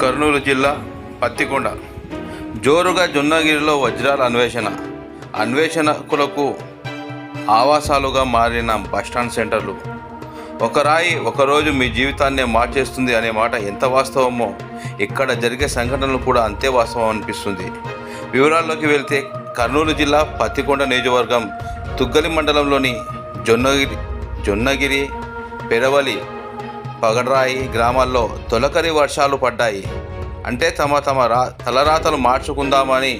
కర్నూలు జిల్లా పత్తికొండ. జోరుగా జొన్నగిరిలో వజ్రాల అన్వేషణ. అన్వేషణకులకు ఆవాసాలుగా మారిన బస్టాండ్ సెంటర్లు. ఒక రాయి ఒకరోజు మీ జీవితాన్నే మార్చేస్తుంది అనే మాట ఎంత వాస్తవమో ఇక్కడ జరిగే సంఘటనలు కూడా అంతే వాస్తవం అనిపిస్తుంది. వివరాల్లోకి వెళ్తే కర్నూలు జిల్లా పత్తికొండ నియోజకవర్గం తుగ్గలి మండలంలోని జొన్నగిరి జొన్నగిరి పెరవలి పగడ్రాయి గ్రామాల్లో తొలకరి వర్షాలు పడ్డాయి. అంటే తమ తమ రా తలరాతలు మార్చుకుందామని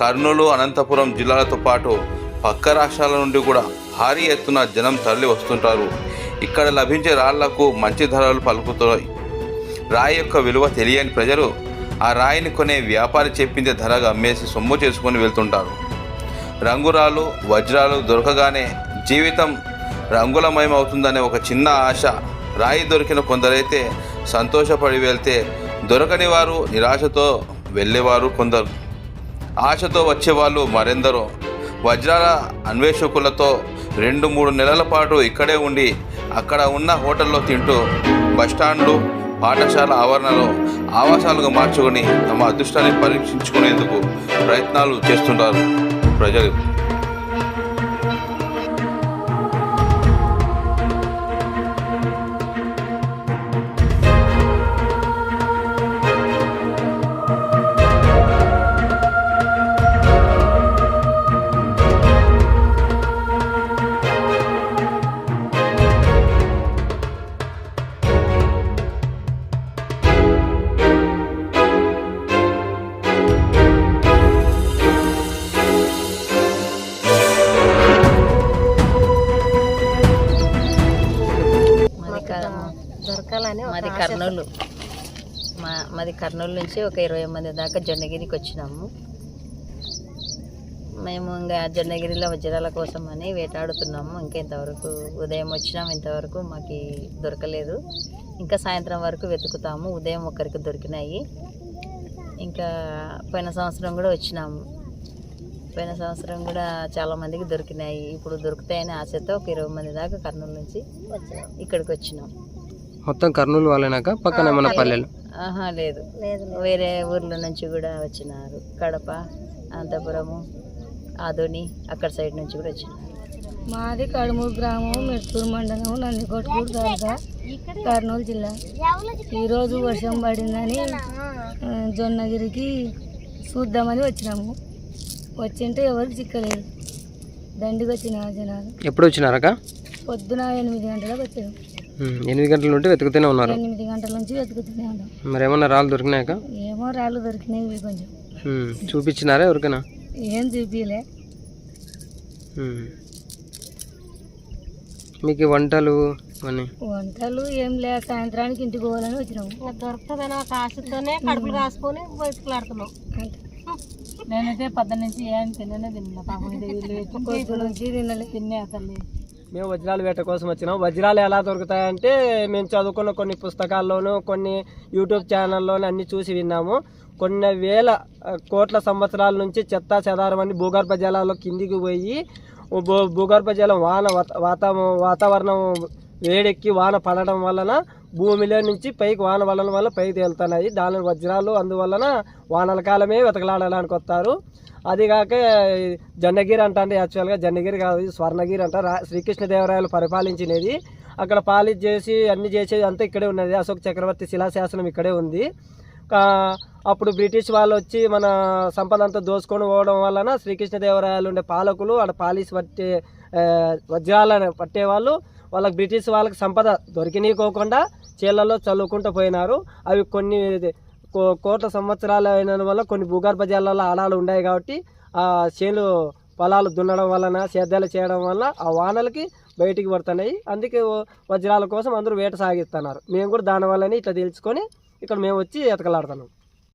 కర్నూలు అనంతపురం జిల్లాలతో పాటు పక్క రాష్ట్రాల నుండి కూడా భారీ ఎత్తున జనం తరలి వస్తుంటారు. ఇక్కడ లభించే రాళ్ళకు మంచి ధరలు పలుకుతున్నాయి. రాయి యొక్క విలువ తెలియని ప్రజలు ఆ రాయిని కొనే వ్యాపారి చెప్పిందే ధరగా అమ్మేసి సొమ్ము చేసుకొని వెళ్తుంటారు. రంగురాలు వజ్రాలు దొరకగానే జీవితం రంగులమయం అవుతుందనే ఒక చిన్న ఆశ రాయి దొరికిన కొందరైతే సంతోషపడి వెళ్తే దొరకని వారు నిరాశతో వెళ్ళేవారు కొందరు. ఆశతో వచ్చేవాళ్ళు మరెందరో. వజ్రాల అన్వేషకులతో రెండు మూడు నెలల పాటు ఇక్కడే ఉండి అక్కడ ఉన్న హోటల్లో తింటూ బస్టాండ్లు పాఠశాల ఆవరణలో ఆవాసాలుగా మార్చుకొని తమ అదృష్టాన్ని పరీక్షించుకునేందుకు ప్రయత్నాలు చేస్తుంటారు ప్రజలు. మాది. కర్నూలు. మా మాది కర్నూలు నుంచి ఒక ఇరవై మంది దాకా జొన్నగిరికి వచ్చినాము. మేము ఇంకా జొన్నగిరిలో వజ్రాల కోసం అని వేటాడుతున్నాము. ఇంకా ఇంతవరకు ఉదయం వచ్చినాం. ఇంతవరకు మాకు దొరకలేదు. ఇంకా సాయంత్రం వరకు వెతుకుతాము. ఉదయం ఒకరికి దొరికినాయి. ఇంకా పోయిన సంవత్సరం కూడా వచ్చినాము. పోయిన సంవత్సరం కూడా చాలా మందికి దొరికినాయి. ఇప్పుడు దొరుకుతాయని ఆశతో ఒక ఇరవై మంది దాకా కర్నూలు నుంచి ఇక్కడికి వచ్చినాం. మొత్తం కర్నూలు వాళ్ళనాక పక్కన ఏమన్నా పల్లెలు? ఆహా లేదు. లేదు వేరే ఊర్ల నుంచి కూడా వచ్చినారు. కడప అనంతపురము ఆదోని అక్కడ సైడ్ నుంచి కూడా వచ్చినారు. మాది కడుమూరు గ్రామం మెట్పూరు మండలం నందికొట్కూరు తాలూకా కర్నూలు జిల్లా. ఈరోజు వర్షం పడిందని జొన్నగిరికి చూద్దామని వచ్చినాము. వచ్చింటే ఎవరికి చిక్కలేదు. దండికి వచ్చిన జనాలు. ఎప్పుడు వచ్చినారక పొద్దున ఎనిమిది గంటలకు వచ్చాము ఎనిమిది గంటల నుండి వెతుకుతూనే ఉన్నారు. ఎనిమిది గంటల నుంచి వెతుకుతూనే ఉన్నాం మరి ఏమన్నా రాళ్ళు దొరికినాక ఏమో రాళ్ళు దొరికినాయి ఇవి కొంచెం. ఉమ్, చూపించినారా ఎవరికైనా? ఏం చూపించలే ఉమ్. మీకు ఈ వంటలు అని? వంటలు ఏం లే సాయంత్రానికి ఇంటికి పోవాలని వచ్చినాము దొరుకుతుందని ఒక ఆశతోనే కడుపులు కాసుకొని బయటకులాడుతున్నాం నేనైతే పద్ద నుంచి ఏం తిననే తిన్నా పాపం పొద్దు నుంచి తినలే. తిన్నే తల్లి మేము వజ్రాల వేట కోసం వచ్చినాం. వజ్రాలు ఎలా దొరుకుతాయంటే మేము చదువుకున్న కొన్ని పుస్తకాల్లోనూ కొన్ని యూట్యూబ్ ఛానల్లోనూ అన్ని చూసి విన్నాము. కొన్ని వేల కోట్ల సంవత్సరాల నుంచి చెత్త చెదారం అని భూగర్భ జలాల్లో కిందికి పోయి భూ- భూగర్భ జలం వాన వాత- వాతా వాతావరణం వేడెక్కి వాన పడడం వలన భూమిలో నుంచి పైకి వాన వలన వల్ల పైకి తేలుతున్నాయి. దాని వజ్రాలు అందువలన వానల కాలమే వెతకలాడడానికి వస్తారు అది కాక జండగిరి జన్నగిరి అంటే యాక్చువల్గా జన్నగిరి కాదు స్వర్ణగిరి అంట. శ్రీకృష్ణదేవరాయలు పరిపాలించినది. అక్కడ పాలిష్ చేసి అన్ని చేసేది అంతా ఇక్కడే ఉన్నది. అశోక్ చక్రవర్తి శిలాశాసనం ఇక్కడే ఉంది. అప్పుడు బ్రిటిష్ వాళ్ళు వచ్చి మన సంపద అంతా దోసుకొని పోవడం వలన శ్రీకృష్ణదేవరాయలు ఉండే పాలకులు ఆడ పాలిష్ పట్టే వజ్రాలను పట్టేవాళ్ళు. వాళ్ళకి బ్రిటిష్ వాళ్ళకి సంపద దొరికినీకోకుండా చీళ్ళలో చల్లుకుంటూ పోయినారు. అవి కొన్ని కోట్ల సంవత్సరాలు అయిన వల్ల కొన్ని భూగర్భ జలాల ఆడాలు ఉన్నాయి కాబట్టి ఆ చేను పొలాలు దున్నడం వలన సేద్యాలు చేయడం వల్ల ఆ వానలకి బయటికి పడుతున్నాయి. అందుకే వజ్రాల కోసం అందరూ వేట సాగిస్తున్నారు. మేము కూడా దానివల్లనే ఇట్లా తెలుసుకొని ఇక్కడ మేము వచ్చి ఎతకలాడుతున్నాం.